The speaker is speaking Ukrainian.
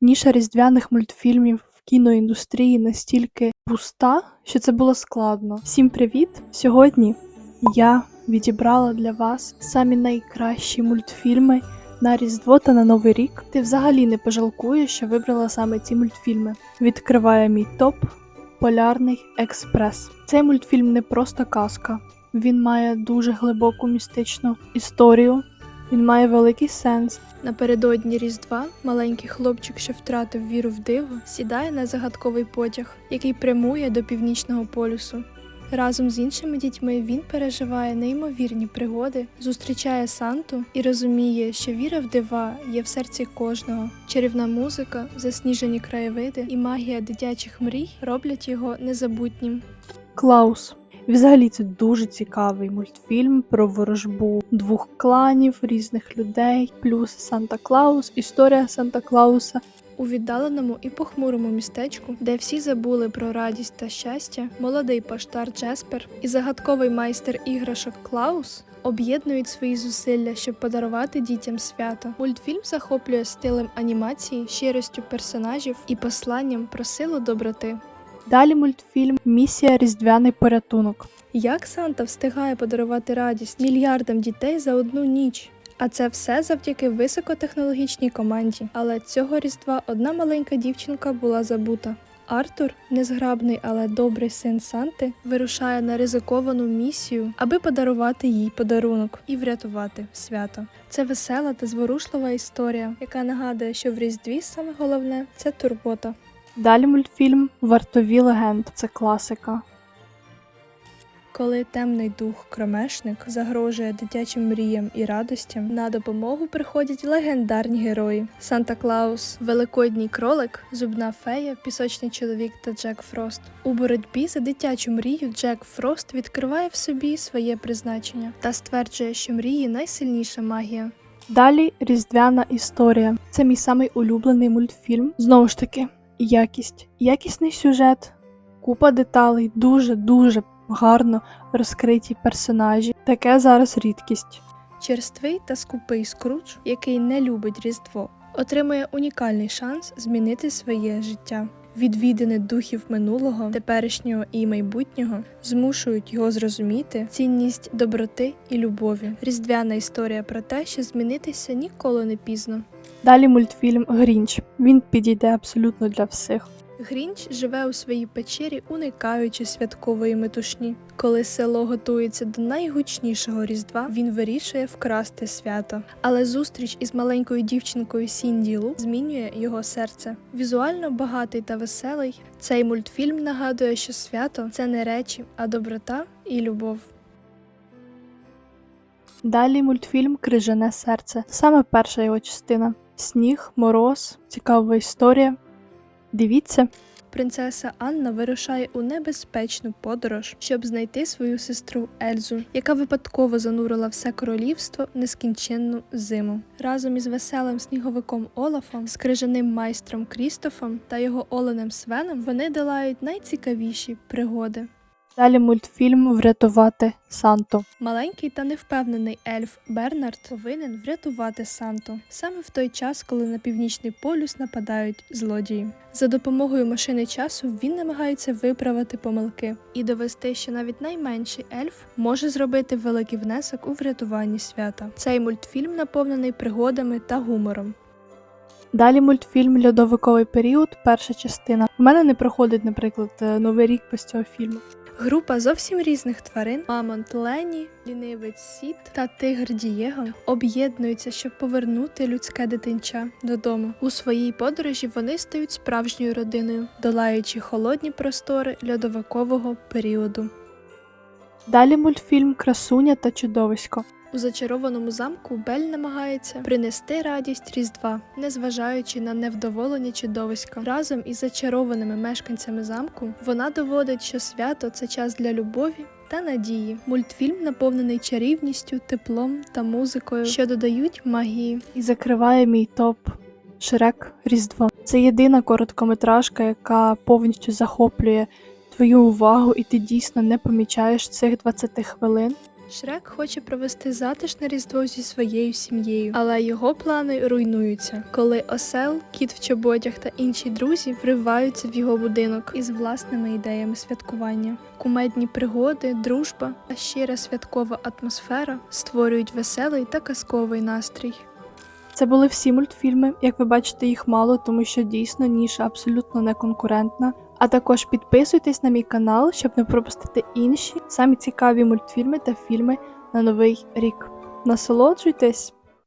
Ніша різдвяних мультфільмів в кіноіндустрії настільки пуста, що це було складно. Всім привіт! Сьогодні я відібрала для вас самі найкращі мультфільми на Різдво та на Новий рік. Ти взагалі не пожалкуєш, що вибрала саме ці мультфільми. Відкриває мій топ Полярний експрес. Цей мультфільм не просто казка. Він має дуже глибоку містичну історію. Він має великий сенс. Напередодні Різдва маленький хлопчик, що втратив віру в диво, сідає на загадковий потяг, який прямує до північного полюсу. Разом з іншими дітьми він переживає неймовірні пригоди, зустрічає Санту і розуміє, що віра в дива є в серці кожного. Чарівна музика, засніжені краєвиди і магія дитячих мрій роблять його незабутнім. Клаус. Взагалі це дуже цікавий мультфільм про ворожбу двох кланів, різних людей, плюс Санта Клаус, історія Санта Клауса. У віддаленому і похмурому містечку, де всі забули про радість та щастя, молодий поштар Джеспер і загадковий майстер іграшок Клаус об'єднують свої зусилля, щоб подарувати дітям свято. Мультфільм захоплює стилем анімації, щиростю персонажів і посланням про силу доброти. Далі мультфільм Місія Різдвяний порятунок. Як Санта встигає подарувати радість мільярдам дітей за одну ніч? А це все завдяки високотехнологічній команді. Але цього різдва одна маленька дівчинка була забута. Артур, незграбний, але добрий син Санти, вирушає на ризиковану місію, аби подарувати їй подарунок і врятувати свято. Це весела та зворушлива історія, яка нагадує, що в Різдві саме головне це турбота. Далі мультфільм Вартові легенд це класика. Коли темний дух кромешник загрожує дитячим мріям і радостям, на допомогу приходять легендарні герої: Санта Клаус, Великодній кролик, Зубна фея, Пісочний чоловік та Джек Фрост. У боротьбі за дитячу мрію Джек Фрост відкриває в собі своє призначення та стверджує, що мрії найсильніша магія. Далі різдвяна історія. Це мій самий улюблений мультфільм. Знову ж таки, якість, якісний сюжет, купа деталей, дуже дуже гарно розкриті персонажі. Таке зараз рідкість. Черствий та скупий скрудж, який не любить Різдво, отримує унікальний шанс змінити своє життя. Відвідини духів минулого, теперішнього і майбутнього змушують його зрозуміти цінність доброти і любові. Різдвяна історія про те, що змінитися ніколи не пізно. Далі мультфільм Грінч. Він підійде абсолютно для всіх. Грінч живе у своїй печері, уникаючи святкової метушні. Коли село готується до найгучнішого різдва, він вирішує вкрасти свято. Але зустріч із маленькою дівчинкою Сінді Лу змінює його серце. Візуально багатий та веселий. Цей мультфільм нагадує, що свято це не речі, а доброта і любов. Далі мультфільм Крижане серце. Саме перша його частина. Сніг, мороз, цікава історія. Дивіться. Принцеса Анна вирушає у небезпечну подорож, щоб знайти свою сестру Ельзу, яка випадково занурила все королівство в нескінченну зиму. Разом із веселим сніговиком Олафом, скрижаним майстром Крістофом та його оленем Свеном вони долають найцікавіші пригоди. Далі мультфільм Врятувати Санту. Маленький та невпевнений ельф Бернард повинен врятувати Санту саме в той час, коли на північний полюс нападають злодії. За допомогою машини часу він намагається виправити помилки і довести, що навіть найменший ельф може зробити великий внесок у врятуванні свята. Цей мультфільм наповнений пригодами та гумором. Далі мультфільм Льодовиковий період, перша частина. У мене не проходить, наприклад, е, новий рік без цього фільму. Група зовсім різних тварин Мамонт Лені, лінивець Сіт та тигр Дієго об'єднуються, щоб повернути людське дитинча додому. У своїй подорожі вони стають справжньою родиною, долаючи холодні простори льодовикового періоду. Далі мультфільм Красуня та чудовисько. У зачарованому замку Бель намагається принести радість Різдва, незважаючи на невдоволені чудовиська. Разом із зачарованими мешканцями замку вона доводить, що свято це час для любові. Та надії. Мультфільм наповнений чарівністю, теплом та музикою, що додають магії. І закриває мій топ Шрек Різдво. Це єдина короткометражка, яка повністю захоплює твою увагу, і ти дійсно не помічаєш цих 20 хвилин. Шрек хоче провести затишне різдво зі своєю сім'єю, але його плани руйнуються, коли осел, кіт в чоботях та інші друзі вриваються в його будинок із власними ідеями святкування. Кумедні пригоди, дружба та щира святкова атмосфера створюють веселий та казковий настрій. Це були всі мультфільми. Як ви бачите, їх мало, тому що дійсно ніша абсолютно не конкурентна. А також підписуйтесь на мій канал, щоб не пропустити інші самі цікаві мультфільми та фільми на новий рік. Насолоджуйтесь!